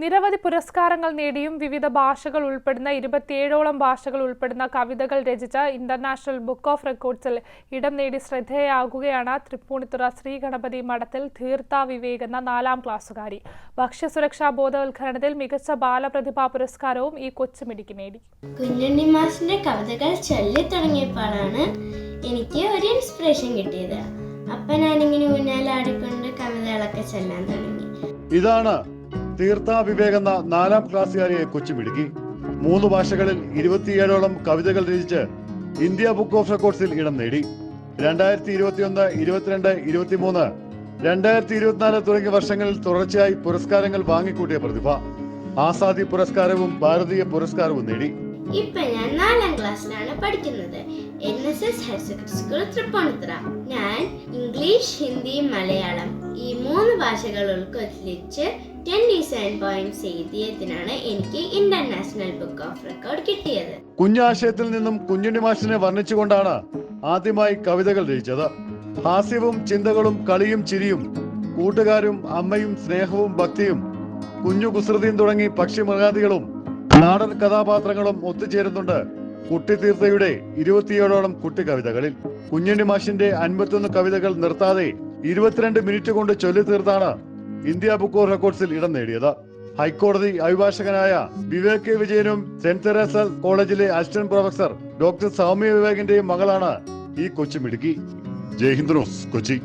നിരവധി പുരസ്കാരങ്ങൾ നേടിയും വിവിധ ഭാഷകൾ ഉൾപ്പെടുന്ന ഇരുപത്തിയേഴോളം ഭാഷകൾ ഉൾപ്പെടുന്ന കവിതകൾ രചിച്ച ഇന്റർനാഷണൽ ബുക്ക് ഓഫ് റെക്കോർഡ്സിൽ ഇടം നേടി ശ്രദ്ധേയാകുകയാണ് തൃപ്പൂണിത്തുറ ശ്രീഗണപതി മഠത്തിൽ ധീർത്ത വിവേക് എന്ന നാലാം ക്ലാസ്സുകാരി. ഭക്ഷ്യസുരക്ഷാ ബോധവൽക്കരണത്തിൽ മികച്ച ബാലപ്രതിഭാ പുരസ്കാരവും ഈ കൊച്ചുമിടിക്ക് നേടി. കുഞ്ഞുണ്ണി മാഷിന്റെ കവിതകൾ ചൊല്ലി തുടങ്ങിയപ്പോഴാണ് എനിക്ക് ഒരു ഇൻസ്പിറേഷൻ കിട്ടിയത്. അപ്പൊ ഞാനിങ്ങനെ ഊഞ്ഞാലാടിക്കൊണ്ട് കവിതകളൊക്കെ ചൊല്ലാൻ തുടങ്ങി. ഇതാണ് തീർത്ഥ വിവേക് എന്ന നാലാം ക്ലാസ്സുകാരിയെ കൊച്ചി മിടുക്കി മൂന്ന് ഭാഷകളിൽ ഇരുപത്തിയേഴോളം കവിതകൾ രചിച്ച് ഇന്ത്യ ബുക്ക് ഓഫ് റെക്കോർഡ്സിൽ ഇടം നേടി. രണ്ടായിരത്തി ഇരുപത്തിയൊന്ന് ഇരുപത്തിരണ്ട് ഇരുപത്തിമൂന്ന് രണ്ടായിരത്തി ഇരുപത്തിനാല് തുടങ്ങിയ വർഷങ്ങളിൽ തുടർച്ചയായി പുരസ്കാരങ്ങൾ വാങ്ങിക്കൂട്ടിയ പ്രതിഭ ആസാദി പുരസ്കാരവും ഭാരതീയ പുരസ്കാരവും നേടി. ഇപ്പൊ ഞാൻ നാലാം ക്ലാസ്സിലാണ് പഠിക്കുന്നത്. N S S higher secondary school Tripunithura. ഞാൻ ഇംഗ്ലീഷ് ഹിന്ദി മലയാളം ഈ മൂന്ന് ഭാഷകൾ ഉൾക്കൊള്ളിച്ച് ട്വന്റി സെവൻ പോയിന്റ്സ് എഴുതിയതിനാണ് എനിക്ക് ഇന്റർനാഷണൽ ബുക്ക് ഓഫ് റെക്കോർഡ് കിട്ടിയത്. കുഞ്ഞാശയത്തിൽ നിന്നും കുഞ്ഞുണ്ണി മാഷിനെ വർണിച്ചുകൊണ്ടാണ് ആദ്യമായി കവിതകൾ രചിച്ചത്. ഹാസ്യവും ചിന്തകളും കളിയും ചിരിയും കൂട്ടുകാരും അമ്മയും സ്നേഹവും ഭക്തിയും കുഞ്ഞു കുസൃതിയും തുടങ്ങി പക്ഷിമൃഗാദികളും നാടൻ കഥാപാത്രങ്ങളും ഒത്തുചേരുന്നുണ്ട് കുട്ടിത്തീർത്ഥയുടെ ഇരുപത്തിയേഴോളം കുട്ടി കവിതകളിൽ കുഞ്ഞുണ്ണി മാഷിന്റെ അൻപത്തൊന്ന് കവിതകൾ നിർത്താതെ ഇരുപത്തിരണ്ട് മിനിറ്റ് കൊണ്ട് ചൊല്ലി തീർത്താണ് ഇന്ത്യ ബുക്ക് ഓഫ് റെക്കോർഡ്സിൽ ഇടം നേടിയത്. ഹൈക്കോടതി അഭിഭാഷകനായ വിവേക് വിജയനും സെന്റ് തെരേസ കോളേജിലെ അസിസ്റ്റന്റ് പ്രൊഫസർ ഡോക്ടർ സൗമ്യ വിവേകിന്റെയും മകളാണ് ഈ കൊച്ചുമിടുക്കി ജയ് ഹിന്ദ് ന്യൂസ് കൊച്ചി.